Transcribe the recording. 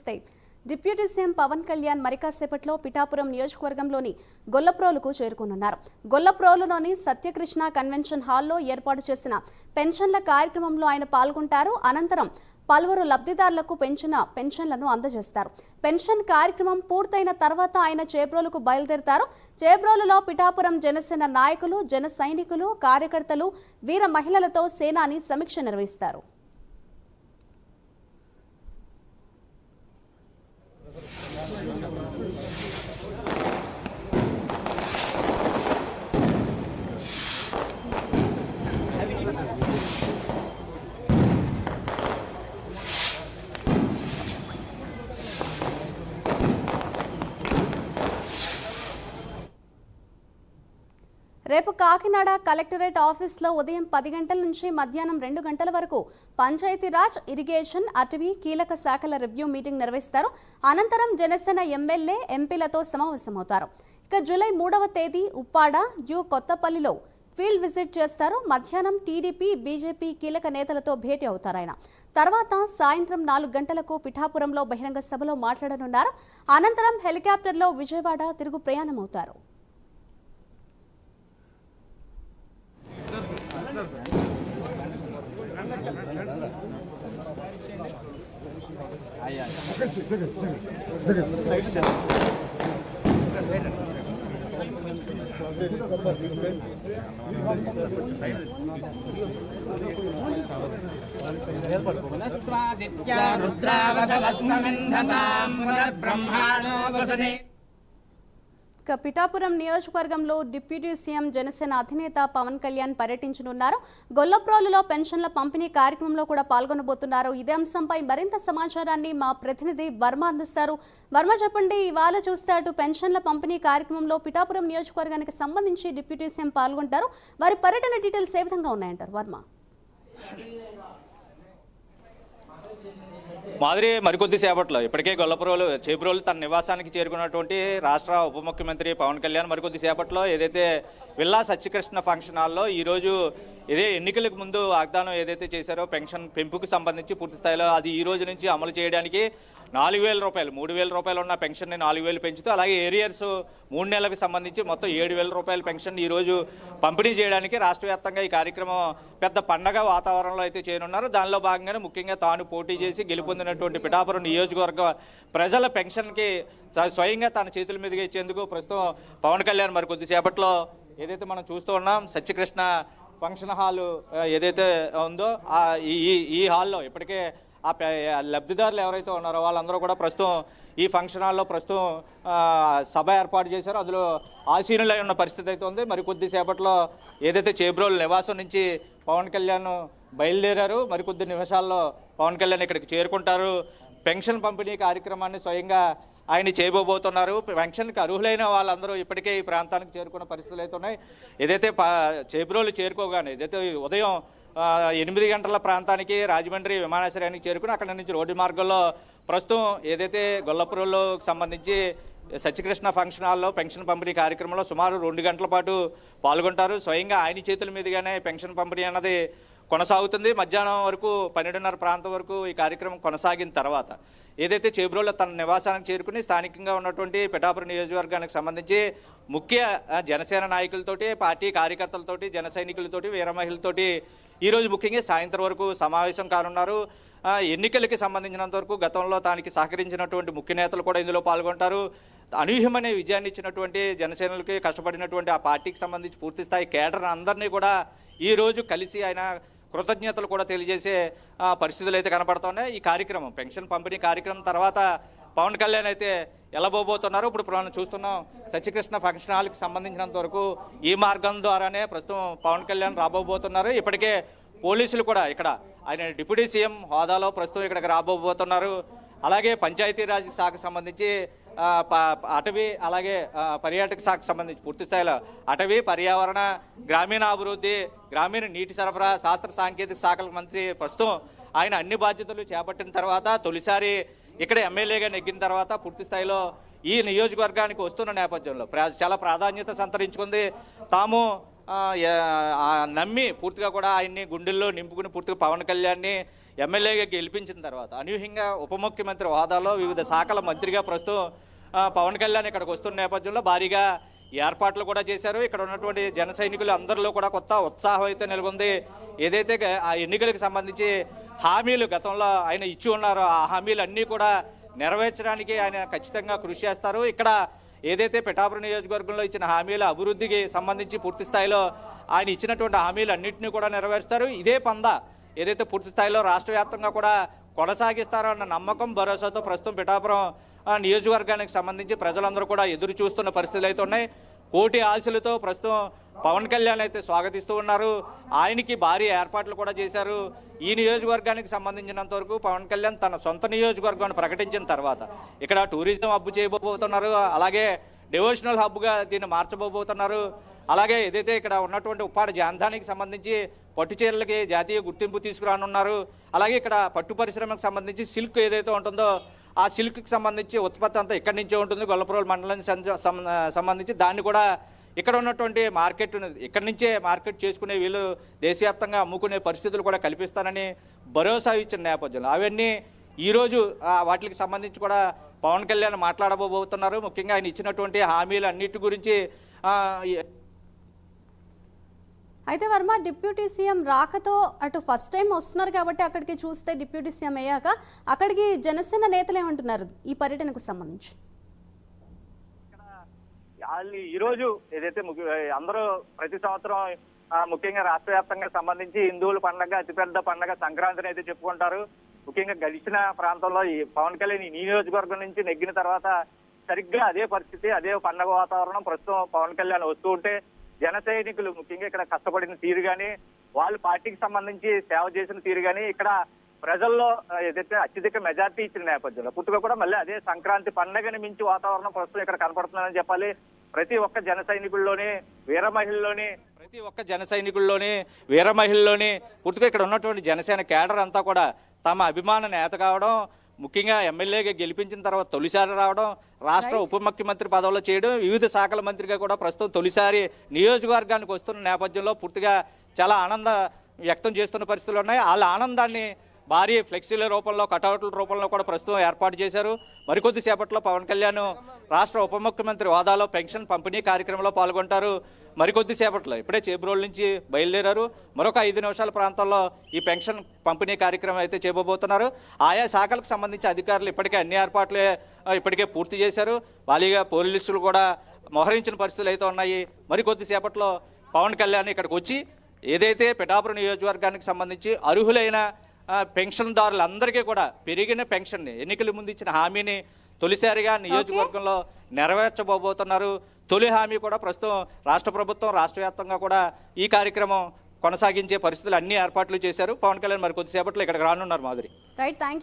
నమస్తే deputy CM Pawan Kalyan మరికాసేపట్లో పిఠాపురం నియోజకవర్గంలోని గొల్లప్రోలుకు చేరుకోనున్నారు. గొల్లప్రోలులోని సత్యకృష్ణ కన్వెన్షన్ హాల్లో ఏర్పాటు చేసిన పెన్షన్ల కార్యక్రమంలో ఆయన పాల్గొంటారు. అనంతరం పలువురు లబ్ధిదారులకు పెంచిన పెన్షన్లను అందజేస్తారు. పెన్షన్ కార్యక్రమం పూర్తయిన తర్వాత ఆయన చేబ్రోలుకు బయలుదేరతారు. చేబ్రోలులో పిఠాపురం జనసేన నాయకులు జన సైనికులు కార్యకర్తలు వీర మహిళలతో సేనాని సమీక్ష నిర్వహిస్తారు. రేపు కాకినాడ కలెక్టరేట్ ఆఫీస్లో ఉదయం పది గంటల నుంచి మధ్యాహ్నం రెండు గంటల వరకు పంచాయతీరాజ్ ఇరిగేషన్ అటవీ కీలక శాఖల రివ్యూ మీటింగ్ నిర్వహిస్తారు. అనంతరం జనసేన ఎమ్మెల్యే ఎంపీలతో సమావేశమవుతారు. ఇక జూలై మూడవ తేదీ ఉప్పాడ యు కొత్తపల్లిలో ఫీల్డ్ విజిట్ చేస్తారు. మధ్యాహ్నం టీడీపీ బీజేపీ కీలక నేతలతో భేటీ అవుతారు ఆయన. తర్వాత సాయంత్రం నాలుగు గంటలకు పిఠాపురంలో బహిరంగ సభలో మాట్లాడనున్నారు. అనంతరం హెలికాప్టర్లో విజయవాడ తిరుగు ప్రయాణమవుతారు. रुद्रावसवस्समिन्धतां वसने ఇక పిఠాపురం నియోజకవర్గంలో డిప్యూటీ సీఎం జనసేన అధినేత పవన్ కళ్యాణ్ పర్యటించనున్నారు. గొల్లప్రోలులో పెన్షన్ల పంపిణీ కార్యక్రమంలో కూడా పాల్గొనబోతున్నారు. ఇదే అంశంపై మరింత సమాచారాన్ని మా ప్రతినిధి వర్మ అందిస్తారు. వర్మ చెప్పండి ఇవాళ చూస్తే అటు పెన్షన్ల పంపిణీ కార్యక్రమంలో పిఠాపురం నియోజకవర్గానికి సంబంధించి డిప్యూటీ సీఎం పాల్గొంటారు. వారి పర్యటన డీటెయిల్స్ ఏ విధంగా ఉన్నాయంటారు వర్మ? మాదిరి మరికొద్ది సేపట్లో ఇప్పటికే గొల్లపురోలు చేపురోలు తన నివాసానికి చేరుకున్నటువంటి రాష్ట్ర ఉప ముఖ్యమంత్రి పవన్ కళ్యాణ్ మరికొద్ది సేపట్లో ఏదైతే విల్లా సత్యకృష్ణ ఫంక్షన్ హాల్లో ఈరోజు ఇదే ఎన్నికలకు ముందు వాగ్దానం ఏదైతే చేశారో పెన్షన్ పెంపుకు సంబంధించి పూర్తి స్థాయిలో అది ఈ రోజు నుంచి అమలు చేయడానికి నాలుగు వేల రూపాయలు మూడు వేల రూపాయలు ఉన్న పెన్షన్ని నాలుగు వేలు పెంచుతూ అలాగే ఏరియర్స్ మూడు నెలలకు సంబంధించి మొత్తం ఏడు వేల రూపాయల పెన్షన్ ఈరోజు పంపిణీ చేయడానికి రాష్ట్ర వ్యాప్తంగా ఈ కార్యక్రమం పెద్ద పండగ వాతావరణంలో అయితే చేయనున్నారు. దానిలో భాగంగానే ముఖ్యంగా తాను పోటీ చేసి గెలుపొందినటువంటి పిఠాపురం నియోజకవర్గ ప్రజల పెన్షన్కి స్వయంగా తన చేతుల మీదుగా ఇచ్చేందుకు ప్రస్తుతం పవన్ కళ్యాణ్ మరి కొద్దిసేపట్లో ఏదైతే మనం చూస్తూ ఉన్నాం సత్యకృష్ణ ఫంక్షన్ హాల్ ఏదైతే ఉందో ఈ- ఈ హాల్లో ఇప్పటికే ఆ పే- లబ్ధిదారులు ఎవరైతే ఉన్నారో వాళ్ళందరూ కూడా ప్రస్తుతం ఈ ఫంక్షన్ హాల్లో ప్రస్తుతం సభ ఏర్పాటు చేశారో. అందులో ఆసీనులై ఉన్న పరిస్థితి అయితే ఉంది. మరి కొద్దిసేపట్లో ఏదైతే చేబ్రోల్ నివాసం నుంచి పవన్ కళ్యాణ్ బయలుదేరారు మరికొద్ది నిమిషాల్లో పవన్ కళ్యాణ్ ఇక్కడికి చేరుకుంటారు. పెన్షన్ పంపిణీ కార్యక్రమాన్ని స్వయంగా ఆయన చేయబోబోతున్నారు. పెన్షన్కి అర్హులైన వాళ్ళందరూ ఇప్పటికే ఈ ప్రాంతానికి చేరుకున్న పరిస్థితులు అయితే ఉన్నాయి. ఏదైతే చేబ్రోలు చేరుకోగానే ఏదైతే ఉదయం ఎనిమిది గంటల ప్రాంతానికి రాజమండ్రి విమానాశ్రయానికి చేరుకుని అక్కడ నుంచి రోడ్డు మార్గంలో ప్రస్తుతం ఏదైతే గొల్లపురంలోకి సంబంధించి సత్యకృష్ణ ఫంక్షన్ హాల్లో పెన్షన్ పంపిణీ కార్యక్రమంలో సుమారు రెండు గంటల పాటు పాల్గొంటారు. స్వయంగా ఆయన చేతుల మీదుగానే పెన్షన్ పంపిణీ అన్నది కొనసాగుతుంది. మధ్యాహ్నం వరకు పన్నెండున్నర ప్రాంతం వరకు ఈ కార్యక్రమం కొనసాగిన తర్వాత ఏదైతే చేబ్రోలో తన నివాసానికి చేరుకుని స్థానికంగా ఉన్నటువంటి పిఠాపురం నియోజకవర్గానికి సంబంధించి ముఖ్య జనసేన నాయకులతోటి పార్టీ కార్యకర్తలతోటి జన సైనికులతోటి వీరమహిళతోటి ఈరోజు ముఖ్యంగా సాయంత్రం వరకు సమావేశం కానున్నారు. ఎన్నికలకి సంబంధించినంత వరకు గతంలో తానికి సహకరించినటువంటి ముఖ్య నేతలు కూడా ఇందులో పాల్గొంటారు. అనూహ్యమైన విజయాన్ని ఇచ్చినటువంటి జనసేనలకి కష్టపడినటువంటి ఆ పార్టీకి సంబంధించి పూర్తిస్థాయి కేడర్ అందరినీ కూడా ఈ రోజు కలిసి ఆయన కృతజ్ఞతలు కూడా తెలియజేసే పరిస్థితులు అయితే కనపడుతున్నాయి. ఈ కార్యక్రమం పెన్షన్ పంపిణీ కార్యక్రమం తర్వాత పవన్ కళ్యాణ్ అయితే ఎలాబోబోతున్నారు ఇప్పుడు మనం చూస్తున్నాం సత్యకృష్ణ ఫంక్షన్ హాల్కి సంబంధించినంత వరకు ఈ మార్గం ద్వారానే ప్రస్తుతం పవన్ కళ్యాణ్ రాబోబోతున్నారు. ఇప్పటికే పోలీసులు కూడా ఇక్కడ ఆయన డిప్యూటీ సీఎం హోదాలో ప్రస్తుతం ఇక్కడికి రాబోబోతున్నారు. అలాగే పంచాయతీరాజ్ శాఖకు సంబంధించి అటవీ అలాగే పర్యాటక శాఖకు సంబంధించి పూర్తి స్థాయిలో అటవీ పర్యావరణ గ్రామీణాభివృద్ధి గ్రామీణ నీటి సరఫరా శాస్త్ర సాంకేతిక శాఖల మంత్రి ప్రస్తుతం ఆయన అన్ని బాధ్యతలు చేపట్టిన తర్వాత తొలిసారి ఇక్కడ ఎమ్మెల్యేగా నెగ్గిన తర్వాత పూర్తి స్థాయిలో ఈ నియోజకవర్గానికి వస్తున్న నేపథ్యంలో చాలా ప్రాధాన్యత సంతరించుకుంది. తాము నమ్మి పూర్తిగా కూడా ఆయన్ని గుండెల్లో నింపుకుని పూర్తిగా పవన్ కళ్యాణ్ని ఎమ్మెల్యేగా గెలిపించిన తర్వాత అనూహ్యంగా ఉప ముఖ్యమంత్రి హోదాలో వివిధ శాఖల మంత్రిగా ప్రస్తుతం పవన్ కళ్యాణ్ ఇక్కడికి వస్తున్న నేపథ్యంలో భారీగా ఏర్పాట్లు కూడా చేశారు. ఇక్కడ ఉన్నటువంటి జన సైనికులు అందరిలో కూడా కొత్త ఉత్సాహం అయితే నెలకొంది. ఏదైతే ఆ ఎన్నికలకు సంబంధించి హామీలు గతంలో ఆయన ఇచ్చి ఉన్నారో ఆ హామీలు అన్నీ కూడా నెరవేర్చడానికి ఆయన ఖచ్చితంగా కృషి చేస్తారు. ఇక్కడ ఏదైతే పిఠాపురం నియోజకవర్గంలో ఇచ్చిన హామీల అభివృద్ధికి సంబంధించి పూర్తి స్థాయిలో ఆయన ఇచ్చినటువంటి హామీలు అన్నింటినీ కూడా నెరవేరుస్తారు. ఇదే పంద ఏదైతే పూర్తి స్థాయిలో రాష్ట్ర వ్యాప్తంగా కూడా కొనసాగిస్తారో అన్న నమ్మకం భరోసాతో ప్రస్తుతం పిఠాపురం నియోజకవర్గానికి సంబంధించి ప్రజలందరూ కూడా ఎదురు చూస్తున్న పరిస్థితులు అయితే ఉన్నాయి. కోటి ఆశలతో ప్రస్తుతం పవన్ కళ్యాణ్ అయితే స్వాగతిస్తూ ఉన్నారు. ఆయనకి భారీ ఏర్పాట్లు కూడా చేశారు. ఈ నియోజకవర్గానికి సంబంధించినంత వరకు పవన్ కళ్యాణ్ తన సొంత నియోజకవర్గాన్ని ప్రకటించిన తర్వాత ఇక్కడ టూరిజం హబ్ చేయబోతున్నారు అలాగే డివోషనల్ హబ్గా దీన్ని మార్చబోతున్నారు అలాగే ఏదైతే ఇక్కడ ఉన్నటువంటి ఉప్పాడ జాంధానికి సంబంధించి పట్టు చీరలకి జాతీయ గుర్తింపు తీసుకురానున్నారు. అలాగే ఇక్కడ పట్టు పరిశ్రమకు సంబంధించి సిల్క్ ఏదైతే ఉంటుందో ఆ సిల్క్కి సంబంధించి ఉత్పత్తి అంతా ఇక్కడి నుంచే ఉంటుంది. గొల్లపురం మండలానికి సం- సంబంధించి దాన్ని కూడా ఇక్కడ ఉన్నటువంటి మార్కెట్ ఇక్కడి నుంచే మార్కెట్ చేసుకునే వీళ్ళు దేశవ్యాప్తంగా అమ్ముకునే పరిస్థితులు కూడా కల్పిస్తానని భరోసా ఇచ్చిన నేపథ్యంలో. అవన్నీ ఈరోజు వాటికి సంబంధించి కూడా పవన్ కళ్యాణ్ మాట్లాడబోతున్నారు. ముఖ్యంగా ఆయన ఇచ్చినటువంటి హామీలు అన్నిటి గురించి అయితే వర్మ డిప్యూటీ సీఎం రాకతో అటు ఫస్ట్ టైం వస్తున్నారు కాబట్టి అక్కడికి చూస్తే డిప్యూటీ సీఎం అయ్యాక అక్కడికి జనసేన నేతలు ఏమంటున్నారు ఈ పర్యటనకు సంబంధించి? వాళ్ళు ఈ రోజు ఏదైతే ముఖ్య- అందరూ ప్రతి సంవత్సరం ముఖ్యంగా రాష్ట్ర వ్యాప్తంగా సంబంధించి హిందువుల పండగ అతిపెద్ద పండగ సంక్రాంతిని అయితే చెప్పుకుంటారు. ముఖ్యంగా గడిచిన ప్రాంతంలో ఈ పవన్ కళ్యాణ్ ఈ నియోజకవర్గం నుంచి నెగ్గిన తర్వాత సరిగ్గా అదే పరిస్థితి అదే పండగ వాతావరణం ప్రస్తుతం పవన్ కళ్యాణ్ వస్తూ ఉంటే జన సైనికులు ముఖ్యంగా ఇక్కడ కష్టపడిన తీరు కానీ వాళ్ళు పార్టీకి సంబంధించి సేవ చేసిన తీరు కానీ ఇక్కడ ప్రజల్లో ఏదైతే అత్యధిక మెజార్టీ ఇచ్చిన నేపథ్యంలో పుట్టుక కూడా మళ్ళీ అదే సంక్రాంతి పండగని మించి వాతావరణం ప్రస్తుతం ఇక్కడ కనపడుతుందని చెప్పాలి. ప్రతి ఒక్క జన సైనికుల్లోని వీర మహిళల్లోని ప్రతి ఒక్క జన సైనికుల్లోని వీర మహిళల్లోని పుట్టుక ఇక్కడ ఉన్నటువంటి జనసేన కేడర్ అంతా కూడా తమ అభిమాన నేత కావడం ముఖ్యంగా ఎమ్మెల్యేగా గెలిపించిన తర్వాత తొలిసారి రావడం రాష్ట్ర ఉప ముఖ్యమంత్రి పదవిలో చేయడం వివిధ శాఖల మంత్రిగా కూడా ప్రస్తుతం తొలిసారి నియోజకవర్గానికి వస్తున్న నేపథ్యంలో పూర్తిగా చాలా ఆనంద వ్యక్తం చేస్తున్న పరిస్థితులు ఉన్నాయి. వాళ్ళ ఆనందాన్ని భారీ ఫ్లెక్సీల రూపంలో కటౌట్ల రూపంలో కూడా ప్రస్తుతం ఏర్పాటు చేశారు. మరికొద్ది సేపట్లో పవన్ కళ్యాణ్ రాష్ట్ర ఉప ముఖ్యమంత్రి హోదాలో పెన్షన్ పంపిణీ కార్యక్రమంలో పాల్గొంటారు. మరికొద్ది సేపట్లో ఇప్పుడే చేబ్రోల్ నుంచి బయలుదేరారు. మరొక ఐదు నిమిషాల ప్రాంతంలో ఈ పెన్షన్ పంపిణీ కార్యక్రమం అయితే చేయబోతున్నారు. ఆయా శాఖలకు సంబంధించి అధికారులు ఇప్పటికే అన్ని ఏర్పాట్లు ఇప్పటికే పూర్తి చేశారు. భారీగా పోలీసులు కూడా మోహరించిన పరిస్థితులు అయితే ఉన్నాయి. మరికొద్ది సేపట్లో పవన్ కళ్యాణ్ ఇక్కడికి వచ్చి ఏదైతే పిఠాపురం నియోజకవర్గానికి సంబంధించి అర్హులైన పెన్షన్దారులందరికీ కూడా పెరిగిన పెన్షన్ని ఎన్నికల ముందు ఇచ్చిన హామీని తొలిసారిగా నియోజకవర్గంలో నెరవేర్చబోతున్నారు. తొలి హామీ కూడా ప్రస్తుతం రాష్ట్ర ప్రభుత్వం రాష్ట్ర వ్యాప్తంగా కూడా ఈ కార్యక్రమం కొనసాగించే పరిస్థితులు అన్ని ఏర్పాట్లు చేశారు. పవన్ కళ్యాణ్ మరి కొద్దిసేపట్లో ఇక్కడికి రానున్నారు మాధురి. రైట్